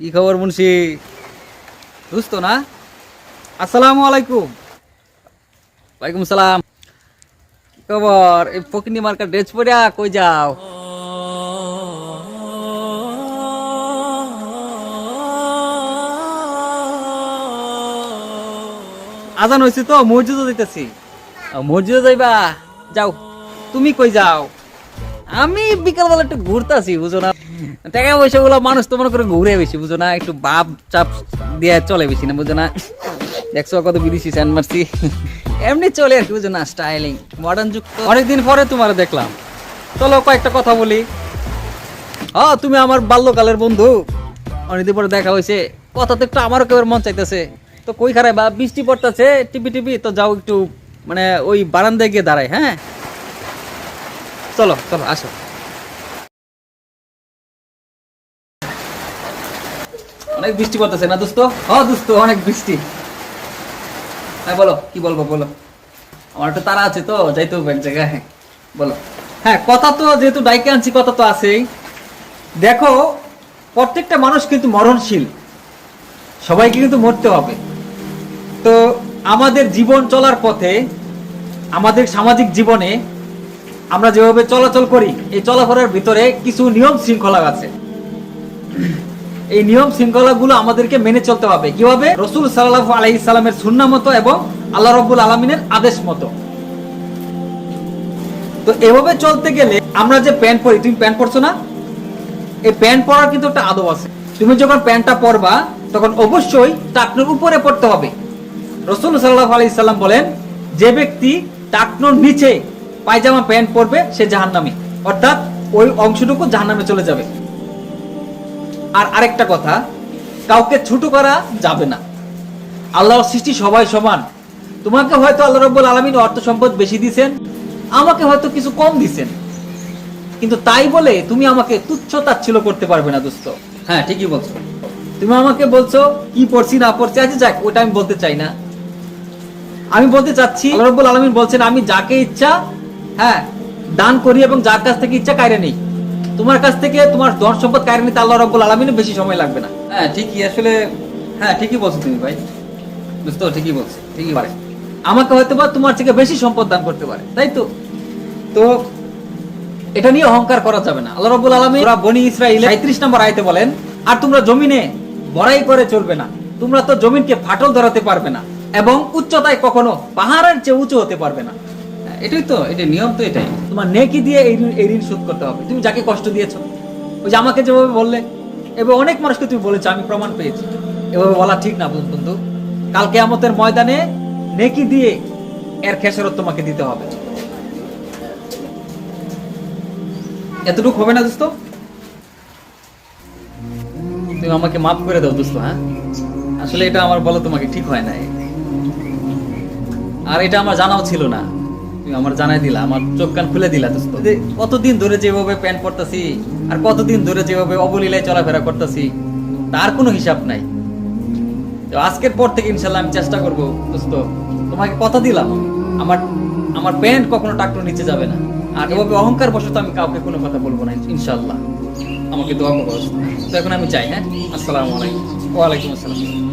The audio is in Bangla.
কি খবর মুন্সি? বুঝতো না? আসসালামু আলাইকুম। ওয়ালাইকুম সালাম। কি খবর? এই ফকিনি মার্কা ড্রেস পরিয়া কই যাও? আজান হয়েছে তো, মসজিদও যাইতেছি। মসজিদে যাইবা? যাও। তুমি কই যাও? আমি বিকালবেলা একটু ঘুরতাছি বুঝো না। টাকা পয়সা গুলো মানুষ তো মনে করে ঘুরে বেশি, বুঝো না। একটু বাপ চাপ দিয়ে চলে বেশি না, বুঝো না। দেখছ কত বিদেশি স্যান্ড মারছি এমনি চলে আর কি, বুঝো না, স্টাইলিং মডার্ন যুগ অনেকদিন পরে তোমার দেখলাম। চলো কয়েকটা কথা বলি। হ, তুমি আমার বাল্যকালের বন্ধু। অনেকদিন পরে দেখা হয়েছে। কথা তো একটু আমারও কেউ মন চাইতেছে। তো কই খারাপ বা বৃষ্টি পড়তেছে, টিপি টিপি, তো যাও একটু মানে ওই বারান্দায় গিয়ে দাঁড়াই হ্যাঁ? চলো চলো, আসো। অনেক বৃষ্টি পড়তেছে না দোস্ত? হ দোস্ত, অনেক বৃষ্টি। হ্যাঁ বলো, কি বলব, বলো। আমার একটু তারা আছে তো, যাইতে হবে এক জায়গায়। হ্যাঁ বলো। হ্যাঁ কথা তো যেহেতু ডাইকে আনছি, কথা তো আছেই। দেখো, প্রত্যেকটা মানুষ কিন্তু মরণশীল। সবাইকে কিন্তু মরতে হবে। তো আমাদের জীবন চলার পথে, আমাদের সামাজিক জীবনে আমরা যেভাবে চলাচল করি, এই চলাফেরার ভিতরে কিছু নিয়ম শৃঙ্খলা আছে। এই নিয়ম শৃঙ্খলাগুলো আমাদেরকে মেনে চলতে হবে। কীভাবে? রসুল সাল্লাহ আলাইহিস সালামের সুন্না মতো এবং আল্লাহ রব্বুল আলমিনের আদেশ মতো। তো এভাবে চলতে গেলে আমরা যে প্যান্ট পরি, তুমি প্যান্ট পরছো না? এই প্যান্ট পরার কিন্তু একটা আদব আছে। তুমি যখন প্যান্টটা পরবা, তখন অবশ্যই টাকনুর উপরে পড়তে হবে। রসুল সাল্লাহ আলাইহিস সাল্লাম বলেন, যে ব্যক্তি টাকনুর নিচে পায়জামা প্যান্ট পরবে সে জাহান্নামী। অর্থাৎ ওই অংশটুকু জাহান্নামে চলে যাবে। আর আরেকটা কথা, কাউকে ছোট করা যাবে না। আল্লাহর সৃষ্টি সবাই সমান। তোমাকে হয়তো আল্লাহ রব্বুল আলমিন অর্থ সম্পদ বেশি দিছেন, আমাকে হয়তো কিছু কম দিছেন। কিন্তু তাই বলে তুমি আমাকে তুচ্ছ তাচ্ছিল করতে পারবে না, দোস্ত। হ্যাঁ ঠিকই বলছো। তুমি আমাকে বলছো, কি পড়ছি, না পড়ছি আচ্ছা যাক, ওটা আমি বলতে চাই না। আমি বলতে চাচ্ছি রব্বুল আলমিন বলছেন, আমি যাকে ইচ্ছা হ্যাঁ দান করি এবং যার কাছ থেকে ইচ্ছা কায়রে নেই। তোমার কাছ থেকে তোমার ধন সম্পদ কায়রে নিতে আল্লাহ রব্বুল আলমিনের বেশি সময় লাগবে না। হ্যাঁ ঠিকই আসলে হ্যাঁ ঠিকই বলছো তুমি ভাই। বুঝতে ঠিকই বলছো ঠিকই পারে আমাকে হয়তো বা তোমার থেকে বেশি সম্পদ দান করতে পারে তাই তো? তো এটা নিয়ে অহংকার করা যাবে না। আল্লাহ রব্বুল আলমী ওরা বনি ইসরাইল সাঁত্রিশ নম্বর আয়তে বলেন আর তোমরা জমিনে বড়াই করে চলবে না। তোমরা তো জমিনকে ফাটল ধরাতে পারবে না এবং উচ্চতায় কখনো পাহাড়ের চেয়ে উঁচু হতে পারবে না। এটাই তো এটা নিয়ম তো এটাই। তোমার নেকি দিয়ে এই ঋণ- এই ঋণ শোধ করতে হবে। তুমি যাকে কষ্ট দিয়েছ, ওই যে আমাকে যেভাবে বললে, এবার অনেক মানুষকে তুমি বলেছ, আমি প্রমাণ পেয়েছি। এভাবে বলা ঠিক না বন্ধু কালকে আমাদের ময়দানে নেকি দিয়ে এর খেসারত তোমাকে দিতে হবে। এতটুকু হবে না দোস্ত? তুমি আমাকে মাফ করে দাও দোস্ত হ্যাঁ? আসলে এটা আমার বলো তোমাকে ঠিক হয় নাই। আর এটা আমার জানাও ছিল না। আমার জানাই দিলা, আমার চোখ কান খুলে দিলা দোস্ত। কতদিন ধরে যেভাবে প্যান্ট পরতাছি, আর কতদিন ধরে যেভাবে অবলীলায় চলাফেরা করতেছি, তার কোনো হিসাব নাই। তো আজকের পর থেকে ইনশাল্লাহ আমি চেষ্টা করব, দোস্ত, তোমাকে কথা দিলাম, আমার আমার প্যান্ট কখনো টাকটুর নিচে যাবে না। আর এভাবে অহংকার বশত আমি কাউকে কোনো কথা বলব না, ইনশাল্লাহ। আমাকে দোয়া করব তো এখন আমি চাই হ্যাঁ? আসসালামু আলাইকুম। ওয়ালাইকুম আসসালাম।